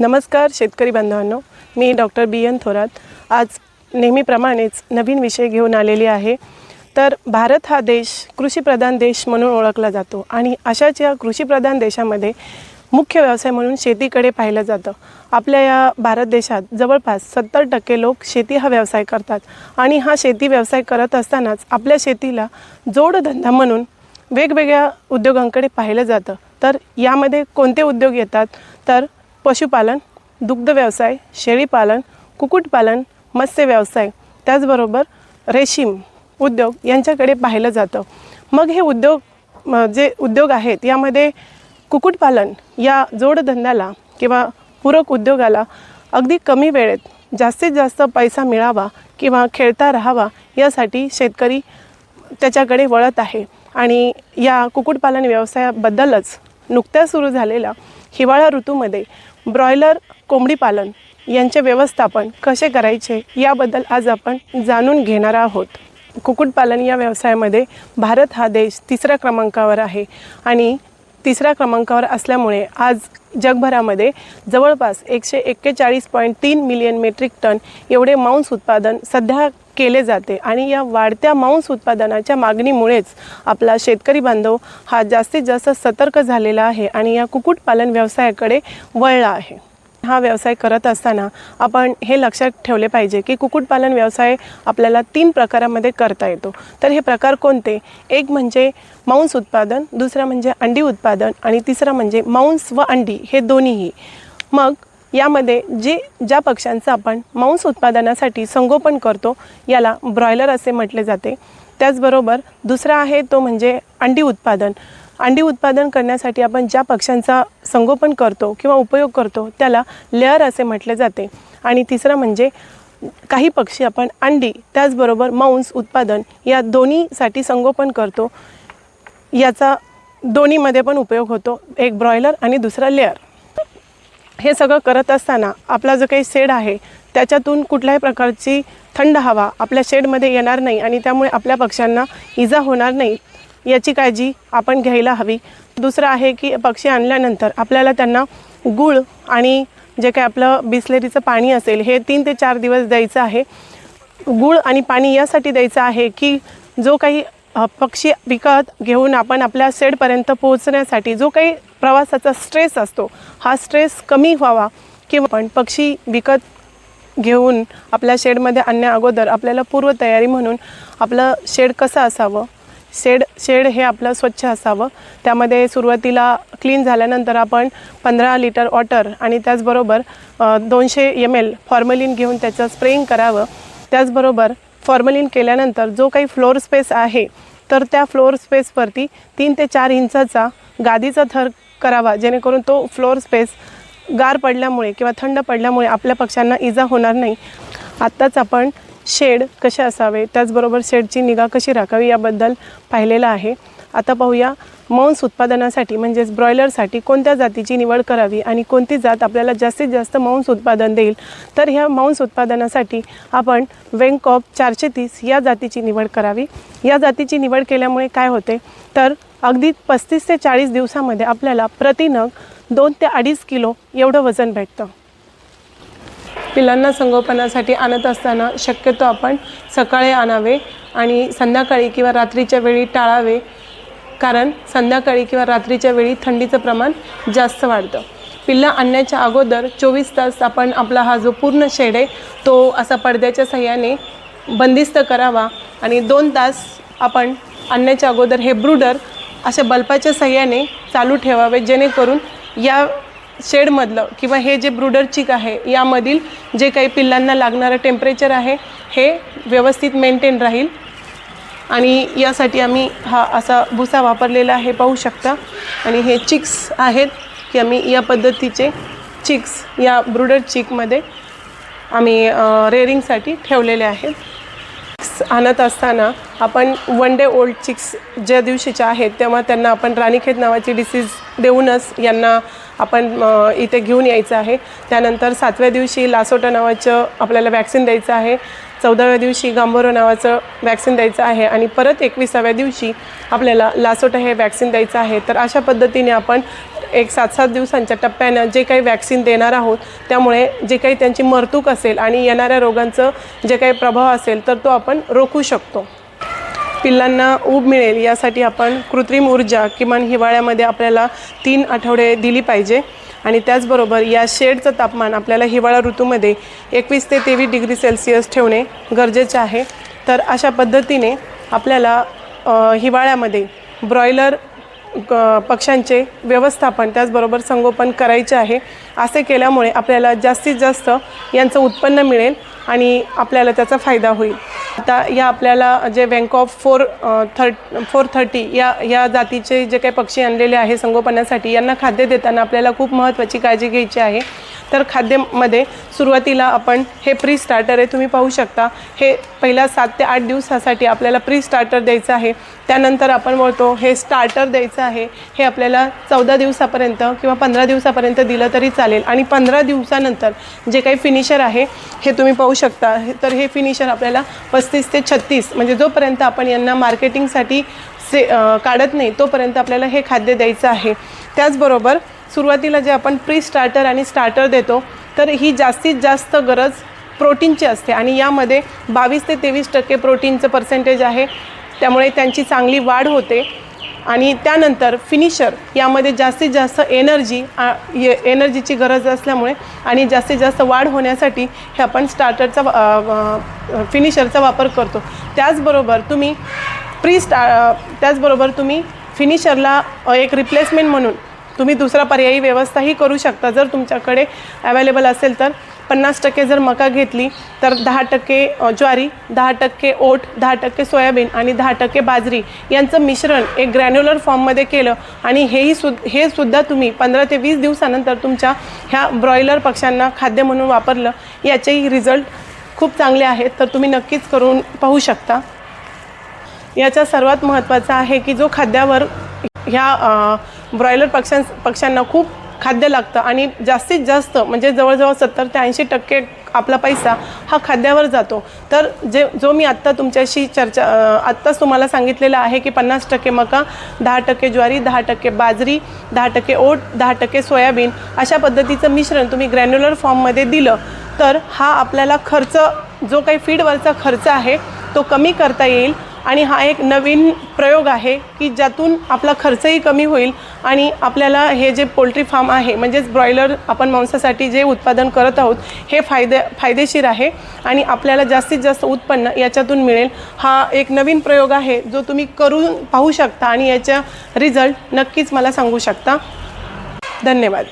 नमस्कार शेतकरी बांधवांनो. मी डॉक्टर बी एन थोरात. आज नेहमीप्रमाणेच नवीन विषय घेऊन आलेली आहे. तर भारत हा देश कृषीप्रधान देश म्हणून ओळखला जातो आणि अशाच या कृषीप्रधान देशामध्ये मुख्य व्यवसाय म्हणून शेतीकडे पाहिलं जातं. आपल्या या भारत देशात जवळपास सत्तर टक्के लोक शेती हा व्यवसाय करतात आणि हा शेती व्यवसाय करत असतानाच आपल्या शेतीला जोडधंदा म्हणून वेगवेगळ्या उद्योगांकडे पाहिलं जातं. तर यामध्ये कोणते उद्योग येतात? तर पशुपालन दुग्ध व्यवसाय शेळीपालन कुक्कुटपालन मत्स्य व्यवसाय त्याचबरोबर रेशीम उद्योग यांच्याकडे पाहिलं जातं. मग हे उद्योग जे उद्योग आहेत यामध्ये कुक्कुटपालन या जोडधंद्याला किंवा पूरक उद्योगाला अगदी कमी वेळेत जास्तीत जास्त पैसा मिळावा किंवा खेळता राहावा यासाठी शेतकरी त्याच्याकडे वळत आहे. आणि या कुक्कुटपालन व्यवसायाबद्दलच नुकत्याच सुरू झालेल्या हिवाळा ऋतूमध्ये ब्रॉयलर कोंबडी पालन यांचे व्यवस्थापन कसे करायचे याबद्दल आज आपण जाणून घेणार आहोत. कुक्कुटपालन या व्यवसायामध्ये भारत हा देश तिसऱ्या क्रमांकावर आहे आणि तिसऱ्या क्रमांकावर असल्यामुळे आज जगभरामध्ये जवळपास एकशे एक्केचाळीस पॉईंट तीन मिलियन मेट्रिक टन एवढे मांस उत्पादन सध्या केले जाते आणि या वाढत्या मांस उत्पादनाच्या मागणीमुळेच आपला शेतकरी बांधव हा जास्तीत जास्त सतर्क झालेला आहे आणि या कुक्कुटपालन व्यवसायाकडे वळला आहे. हा व्यवसाय करत असताना आपण हे लक्षात ठेवले पाहिजे की कुक्कुटपालन व्यवसाय आपल्याला तीन प्रकारामध्ये करता येतो. तर हे प्रकार कोणते? एक म्हणजे मांस उत्पादन दुसरं म्हणजे अंडी उत्पादन आणि तिसरं म्हणजे मांस व अंडी हे दोन्हीही. मग यामध्ये जे ज्या पक्ष्यांचं आपण मांस उत्पादनासाठी संगोपन करतो याला ब्रॉयलर असे म्हटले जाते. त्याचबरोबर दुसरा आहे तो म्हणजे अंडी उत्पादन. अंडी उत्पादन करण्यासाठी आपण ज्या पक्ष्यांचा संगोपन करतो किंवा उपयोग करतो त्याला लेअर असे म्हटले जाते. आणि तिसरं म्हणजे काही पक्षी आपण अंडी त्याचबरोबर मांस उत्पादन या दोन्हीसाठी संगोपन करतो. याचा दोन्हीमध्ये पण उपयोग होतो एक ब्रॉयलर आणि दुसरा लेअर हे सगळं करत असताना आपला जो काही शेड आहे त्याच्यातून कुठल्याही प्रकारची थंड हवा आपल्या शेडमध्ये येणार नाही आणि त्यामुळे आपल्या पक्ष्यांना इजा होणार नाही याची काळजी आपण घ्यायला हवी. दुसरं आहे की पक्षी आणल्यानंतर आपल्याला त्यांना गूळ आणि जे काही आपलं बिसलेरीचं पाणी असेल हे तीन ते चार दिवस द्यायचं आहे. गूळ आणि पाणी यासाठी द्यायचं आहे की जो काही पक्षी विकत घेऊन आपण आपल्या शेडपर्यंत पोहोचण्यासाठी जो काही प्रवासाचा स्ट्रेस असतो. हा स्ट्रेस कमी व्हावा किंवा पण पक्षी विकत घेऊन आपल्या शेडमध्ये आणण्या अगोदर आपल्याला पूर्वतयारी म्हणून आपलं शेड कसं असावं? शेड शेड हे आपलं स्वच्छ असावं. त्यामध्ये सुरुवातीला क्लीन झाल्यानंतर आपण पंधरा लिटर वॉटर आणि त्याचबरोबर दोनशे एम एल फॉर्मलिन घेऊन त्याचं स्प्रेइंग करावं. त्याचबरोबर फॉर्मलिन केल्यानंतर जो काही फ्लोअर स्पेस आहे तर त्या फ्लोअर स्पेसवरती तीन ते चार इंचाचा गादीचा थर करावा. जेणेकरून तो फ्लोअर स्पेस गार पडल्यामुळे किंवा थंड पडल्यामुळे आपल्या पक्ष्यांना इजा होणार नाही. आत्ताच आपण शेड कसे असावे त्याचबरोबर शेडची निगा कशी राखावी याबद्दल पाहिलेलं आहे. आता पाहूया मांस उत्पादनासाठी म्हणजेच ब्रॉयलरसाठी कोणत्या जातीची निवड करावी आणि कोणती जात आपल्याला जास्तीत जास्त मांस उत्पादन देईल. तर ह्या मांस उत्पादनासाठी आपण वेंकॉप चारशे तीस या जातीची निवड करावी. या जातीची निवड केल्यामुळे काय होते? तर अगदी पस्तीस ते चाळीस दिवसामध्ये आपल्याला प्रतिनग दोन ते अडीच किलो एवढं वजन भेटतं. पिलांना संगोपनासाठी आणत असताना शक्यतो आपण सकाळी आणावे आणि संध्याकाळी किंवा रात्रीच्या वेळी टाळावे कारण संध्याकाळी किंवा रात्रीच्या वेळी थंडीचं प्रमाण जास्त वाढतं. पिल्ला आणण्याच्या अगोदर चोवीस तास आपण आपला हा जो पूर्ण शेड आहे तो असा पडद्याच्या सहाय्याने बंदिस्त करावा आणि दोन तास आपण आणण्याच्या अगोदर हे ब्रुडर अशा बल्बाच्या सहाय्याने चालू ठेवावे जेणेकरून या शेडमधलं किंवा हे जे ब्रूडर चिक आहे यामधील जे काही पिल्लांना लागणारं टेम्परेचर आहे हे व्यवस्थित मेंटेन राहील. आणि यासाठी आम्ही हा असा भुसा वापरलेला आहे पाहू शकता. आणि हे चिक्स आहेत की आम्ही या पद्धतीचे चिक्स या ब्रूडर चिकमध्ये आम्ही रेअरिंगसाठी ठेवलेले आहेत. चिक्स आणत असताना आपण वन डे ओल्ड चिक्स ज्या दिवशीच्या आहेत तेव्हा त्यांना आपण राणीखेत नावाची डिसीज देऊनच यांना आपण इथे घेऊन यायचं आहे. त्यानंतर सातव्या दिवशी लासोटा नावाचं आपल्याला वॅक्सिन द्यायचं आहे. चौदाव्या दिवशी गांभोरो नावाचं वॅक्सिन द्यायचं आहे. आणि परत एकविसाव्या दिवशी आपल्याला लासोटा हे वॅक्सिन द्यायचं आहे. तर अशा पद्धतीने आपण एक सात सात दिवसांच्या टप्प्यानं जे काही वॅक्सिन देणार आहोत त्यामुळे जे काही त्यांची मरतूक असेल आणि येणाऱ्या रोगांचं जे काही प्रभाव असेल तर तो आपण रोखू शकतो. पिल्लांना ऊब मिळेल यासाठी आपण कृत्रिम ऊर्जा किमान हिवाळ्यामध्ये आपल्याला तीन आठवडे दिली पाहिजे. आणि त्याचबरोबर या शेडचं तापमान आपल्याला हिवाळा ऋतूमध्ये एकवीस ते तेवीस डिग्री सेल्सिअस ठेवणे गरजेचे आहे. तर अशा पद्धतीने आपल्याला हिवाळ्यामध्ये ब्रॉयलर पक्ष्यांचे व्यवस्थापन त्याचबरोबर संगोपन करायचे आहे. असे केल्यामुळे आपल्याला जास्तीत जास्त यांचं उत्पन्न मिळेल आणि आपल्याला त्याचा फायदा होईल. आता या आपल्याला जे bank of four thirty four thirty या या जातीचे जे काही पक्षी आणलेले आहे संगोपनासाठी यांना खाद्य देताना आपल्याला खूप महत्त्वाची काळजी घ्यायची आहे. तर खाद्यामध्ये सुरुवातीला आपण हे प्री स्टार्टर आहे तुम्ही पाहू शकता. हे पहिल्या सात ते आठ दिवसासाठी आपल्याला प्री स्टार्टर द्यायचं आहे. त्यानंतर आपण बोलतो हे स्टार्टर द्यायचं आहे. हे आपल्याला चौदा दिवसापर्यंत किंवा पंधरा दिवसापर्यंत दिलं तरी चालेल. आणि पंधरा दिवसानंतर जे काही फिनिशर आहे हे तुम्ही पाहू शकता. हे- तर हे फिनिशर आपल्याला पस्तीस ते छत्तीस म्हणजे जोपर्यंत आपण यांना मार्केटिंगसाठी से काढत नाही तोपर्यंत आपल्याला हे खाद्य द्यायचं आहे. त्याचबरोबर सुरुवातीला जे आपण प्री स्टार्टर आणि स्टार्टर देतो तर ही जास्तीत जास्त गरज प्रोटीनची असते आणि यामध्ये बावीस ते तेवीस टक्के प्रोटीनचं पर्सेंटेज आहे. त्यामुळे त्यांची चांगली वाढ होते. आणि त्यानंतर फिनिशर यामध्ये जास्तीत जास्त एनर्जी एनर्जीची गरज असल्यामुळे आणि जास्तीत जास्त वाढ होण्यासाठी हे आपण स्टार्टरचा फिनिशरचा वापर करतो. त्याचबरोबर तुम्ही प्री स्टा त्याचबरोबर तुम्ही फिनिशरला एक रिप्लेसमेंट म्हणून तुम्ही दुसरा पर्यायी व्यवस्थाही करू शकता. जर तुमच्याकडे अवेलेबल असेल तर पन्नास टक्के जर मका घेतली तर दहा टक्के ज्वारी दहा टक्के ओट दहा टक्के सोयाबीन आणि दहा टक्के बाजरी यांचं मिश्रण एक ग्रॅन्युलर फॉर्ममध्ये केलं आणि हेही सु हे सुद्धा तुम्ही पंधरा ते वीस दिवसानंतर तुमच्या ह्या ब्रॉयलर पक्ष्यांना खाद्य म्हणून वापरलं याचेही रिझल्ट खूप चांगले आहेत. तर तुम्ही नक्कीच करून पाहू शकता. याचा सर्वात महत्त्वाचा आहे की जो खाद्यावर ह्या ब्रॉयलर पक्ष्यां पक्ष्यांना खूप खाद्य लागतं. आणि जास्तीत जास्त म्हणजे जवळजवळ सत्तर ते ऐंशी टक्के आपला पैसा हा खाद्यावर जातो. तर जे जो मी आत्ता तुमच्याशी चर्चा आत्ताच तुम्हाला सांगितलेलं आहे की पन्नास टक्के मका दहा टक्के ज्वारी दहा टक्के बाजरी दहा टक्के ओट दहा टक्के सोयाबीन अशा पद्धतीचं मिश्रण तुम्ही ग्रॅन्युलर फॉर्ममध्ये दिलं तर हा आपल्याला खर्च जो काही फीडवरचा खर्च आहे तो कमी करता येईल. आणि हा एक नवीन प्रयोग आहे की ज्यातून आपला खर्चही कमी होईल आणि आपल्याला हे जे पोल्ट्री फार्म आहे म्हणजेच ब्रॉयलर आपण मांसासाठी जे उत्पादन करत आहोत हे फायदे फायदेशीर आहे आणि आपल्याला जास्तीत जास्त उत्पन्न याच्यातून मिळेल. हा एक नवीन प्रयोग आहे जो तुम्ही करून पाहू शकता आणि याचा रिझल्ट नक्कीच मला सांगू शकता. धन्यवाद.